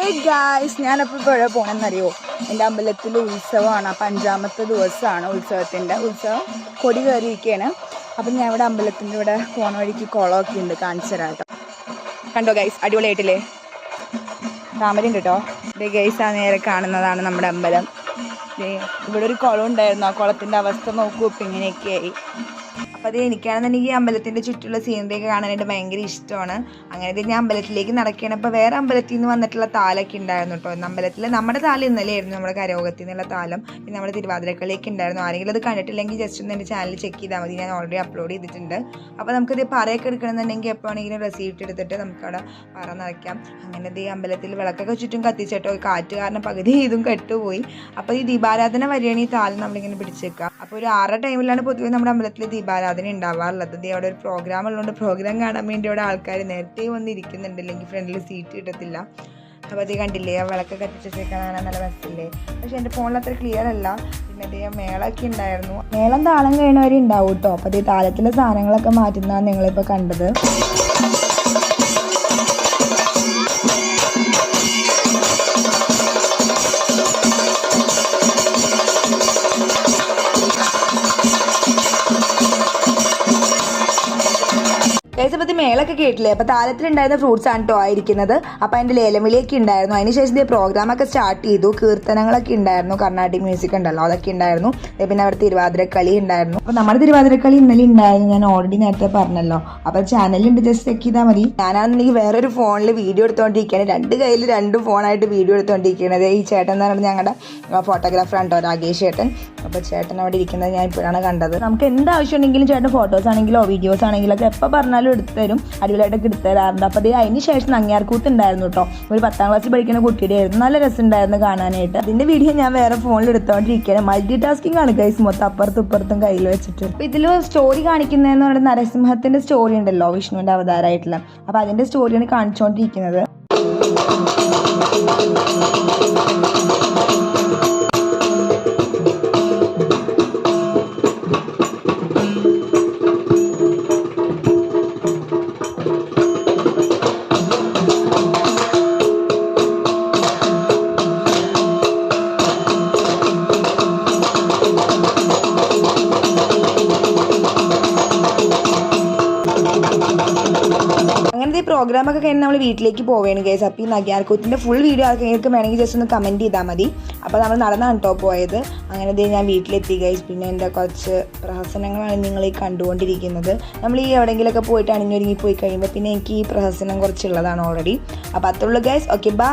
ഏ ഗായ്സ് ഞാനപ്പോൾ ഇപ്പോൾ എവിടെ പോകണമെന്നറിയോ എന്റെ അമ്പലത്തിൽ ഉത്സവമാണ്. അപ്പം അഞ്ചാമത്തെ ദിവസമാണ് ഉത്സവത്തിന്റെ ഉത്സവം. കൊടി കയറിയിരിക്കുകയാണ് അപ്പം ഞാൻ ഇവിടെ അമ്പലത്തിന്റെ ഇവിടെ പോണ വഴിക്ക് കുളമൊക്കെ ഉണ്ട്. കാണിച്ചു തരാം കേട്ടോ. കണ്ടോ ഗൈസ് അടിപൊളിയായിട്ടില്ലേ? താമരയുണ്ട് കേട്ടോ. ഇതേ ഗൈസ് ആ നേരെ കാണുന്നതാണ് നമ്മുടെ അമ്പലം. ഇവിടെ ഒരു കുളം ഉണ്ടായിരുന്നു. ആ കുളത്തിന്റെ അവസ്ഥ നോക്കൂ. ഇപ്പം ഇങ്ങനെയൊക്കെയായി അപ്പോൾ അത് എനിക്കാണെന്നുണ്ടെങ്കിൽ അമ്പലത്തിന്റെ ചുറ്റുള്ള സീനറി ഒക്കെ കാണാനായിട്ട് ഭയങ്കര ഇഷ്ടമാണ്. അങ്ങനെ ഞാൻ അമ്പലത്തിലേക്ക് നടക്കുകയാണ്. അപ്പോൾ വേറെ അമ്പലത്തിൽ നിന്ന് വന്നിട്ടുള്ള താലൊക്കെ ഉണ്ടായിരുന്നു കേട്ടോ അമ്പലത്തിൽ നമ്മുടെ താലം ഇന്നലെ ആയിരുന്നു നമ്മുടെ കരോഗത്തിൽ നിന്നുള്ള താലം. പിന്നെ നമ്മുടെ തിരുവാതിരക്കളിയൊക്കെ ഉണ്ടായിരുന്നു. ആരെങ്കിലും അത് കണ്ടിട്ടില്ലെങ്കിൽ ജസ്റ്റ് ഒന്ന് എന്റെ ചാനൽ ചെക്ക് ചെയ്താൽ മതി. ഞാൻ ഓൾറെഡി അപ്ലോഡ് ചെയ്തിട്ടുണ്ട്. അപ്പോൾ നമുക്കിത് പറയൊക്കെ എടുക്കണമെന്നുണ്ടെങ്കിൽ എപ്പോഴാണെങ്കിലും റെസീപ്റ്റ് എടുത്തിട്ട് നമുക്കവിടെ പറ നിറയ്ക്കാം. അങ്ങനെ ഈ അമ്പലത്തിൽ വിളക്കൊക്കെ ചുറ്റും കത്തിച്ചിട്ടോ കാറ്റ് കാരണം പകുതി ഇതും കെട്ടുപോയി. അപ്പോൾ ഈ ദീപാരാധന വരികയാണ് ഈ താലം നമ്മളിങ്ങനെ പിടിച്ചേക്കാം അപ്പോൾ ഒരു ആറ് ടൈമിലാണ് പൊതുവേ നമ്മുടെ അമ്പലത്തിൽ ദീപാരാധന ഉണ്ടാവാറുള്ളത് ഇത് അവിടെ ഒരു പ്രോഗ്രാം ഉള്ളതുകൊണ്ട് പ്രോഗ്രാം കാണാൻ വേണ്ടി അവിടെ ആൾക്കാർ നേരത്തെ വന്നിരിക്കുന്നുണ്ട്. അല്ലെങ്കിൽ ഫ്രണ്ടിൽ സീറ്റ് കിട്ടത്തില്ല. അപ്പോൾ അത് കണ്ടില്ലേ ആ വിളക്ക് കത്തിച്ചൊക്കെ കാണാൻ നല്ല രസമില്ലേ? പക്ഷേ എന്റെ ഫോണിൽ അത്ര ക്ലിയർ അല്ല. പിന്നെ അതേ മേളൊക്കെ ഉണ്ടായിരുന്നു മേളം താളം കഴിയണവരെ ഉണ്ടാവും കേട്ടോ അപ്പോൾ അതേ താളത്തിലെ സാധനങ്ങളൊക്കെ മാറ്റുന്നതാണ് നിങ്ങളിപ്പോൾ കണ്ടത്. കേസപ്പത്തി മേളൊക്കെ കേട്ടില്ലേ? അപ്പോൾ താലത്തിലുണ്ടായിരുന്ന ഫ്രൂട്ട്സ് ആണ് കേട്ടോ ആയിരിക്കുന്നത്. അപ്പോൾ അതിന്റെ ലേലമിലേക്ക് ഉണ്ടായിരുന്നു. അതിനുശേഷം ഇതേ പ്രോഗ്രാമൊക്കെ സ്റ്റാർട്ട് ചെയ്തു. കീർത്തനങ്ങളൊക്കെ ഉണ്ടായിരുന്നു. കർണാട്ടിക് മ്യൂസിക് ഉണ്ടല്ലോ അതൊക്കെ ഉണ്ടായിരുന്നു. പിന്നെ അവിടെ തിരുവാതിരക്കളി ഉണ്ടായിരുന്നു. അപ്പോൾ നമ്മുടെ തിരുവാതിരക്കളി ഇന്നലെ ഉണ്ടായിരുന്നു. ഞാൻ ഓൾറെഡി നേരത്തെ പറഞ്ഞല്ലോ. അപ്പോൾ ചാനലുണ്ട് ജസ്റ്റ് ചെക്ക് ചെയ്താൽ മതി. ഞാനാണെന്നുണ്ടെങ്കിൽ വേറൊരു ഫോണിൽ വീഡിയോ എടുത്തുകൊണ്ടിരിക്കുകയാണ് രണ്ട് കയ്യിൽ രണ്ട് ഫോണായിട്ട് വീഡിയോ എടുത്തുകൊണ്ടിരിക്കുന്നത് ഈ ചേട്ടൻ എന്ന് പറഞ്ഞാൽ ഞങ്ങളുടെ ഫോട്ടോഗ്രാഫർ ഉണ്ടോ രാകേഷ് ചേട്ടൻ. അപ്പോൾ ചേട്ടൻ അവിടെ ഇരിക്കുന്നത് ഞാൻ ഇപ്പോഴാണ് കണ്ടത്. നമുക്ക് എന്ത് ആവശ്യം ഉണ്ടെങ്കിലും ചേട്ടൻ ഫോട്ടോസ് ആണെങ്കിലോ വീഡിയോസ് ആണെങ്കിലോ ഒക്കെ എപ്പോൾ പറഞ്ഞാലും എടുത്തു തരും അടിപൊളിയായിട്ടൊക്കെ എടുത്തു തരാറുണ്ട് അപ്പോൾ അത് അതിന് ശേഷം നങ്ങിയാർക്കൂത്ത് ഉണ്ടായിരുന്നു കേട്ടോ ഒരു പത്താം ക്ലാസ്സിൽ പഠിക്കുന്ന കുട്ടിയുടെ ആയിരുന്നു നല്ല രസമുണ്ടായിരുന്നു കാണാനായിട്ട്. അതിന്റെ വീഡിയോ ഞാൻ വേറെ ഫോണിൽ എടുത്തുകൊണ്ടിരിക്കുകയാണ് മൾട്ടി ടാസ്കിംഗ് ആണ് ഗൈസ് മൊത്തം അപ്പുറത്തും ഇപ്പുറത്തും കയ്യിൽ വെച്ചിട്ട്. അപ്പോൾ ഇതിൽ സ്റ്റോറി കാണിക്കുന്നതെന്ന് പറയുന്നത് നരസിംഹത്തിന്റെ സ്റ്റോറി ഉണ്ടല്ലോ വിഷ്ണുവിന്റെ അവതാരമായിട്ടുള്ള അപ്പോൾ അതിന്റെ സ്റ്റോറിയാണ് കാണിച്ചുകൊണ്ടിരിക്കുന്നത് അങ്ങനത്തെ ഈ പ്രോഗ്രാം ഒക്കെ കഴിഞ്ഞ് നമ്മൾ വീട്ടിലേക്ക് പോവുകയാണ് കേസ് അപ്പോൾ ഈ നഗ്യാർക്കൂത്തിന്റെ ഫുൾ വീഡിയോ ആർക്കെങ്കിലും വേണമെങ്കിൽ ജസ്റ്റ് ഒന്ന് കമന്റ് ചെയ്താൽ മതി. അപ്പോൾ നമ്മൾ നടന്നാണ് കേട്ടോ പോയത്. അങ്ങനെ ദേ ഞാൻ വീട്ടിലെത്തി ഗൈസ് പിന്നെ എന്റെ കുറച്ച് പ്രഹസനങ്ങളാണ് നിങ്ങൾ ഈ കണ്ടുകൊണ്ടിരിക്കുന്നത്. നമ്മൾ ഈ എവിടെയെങ്കിലുമൊക്കെ പോയിട്ട് അണിഞ്ഞൊരുങ്ങി പോയി കഴിയുമ്പോൾ പിന്നെ എനിക്ക് ഈ പ്രഹസനം കുറച്ചുള്ളതാണ് ഓൾറെഡി അപ്പോൾ അത്രയുള്ളൂ ഗൈസ് ഓക്കെ ബൈ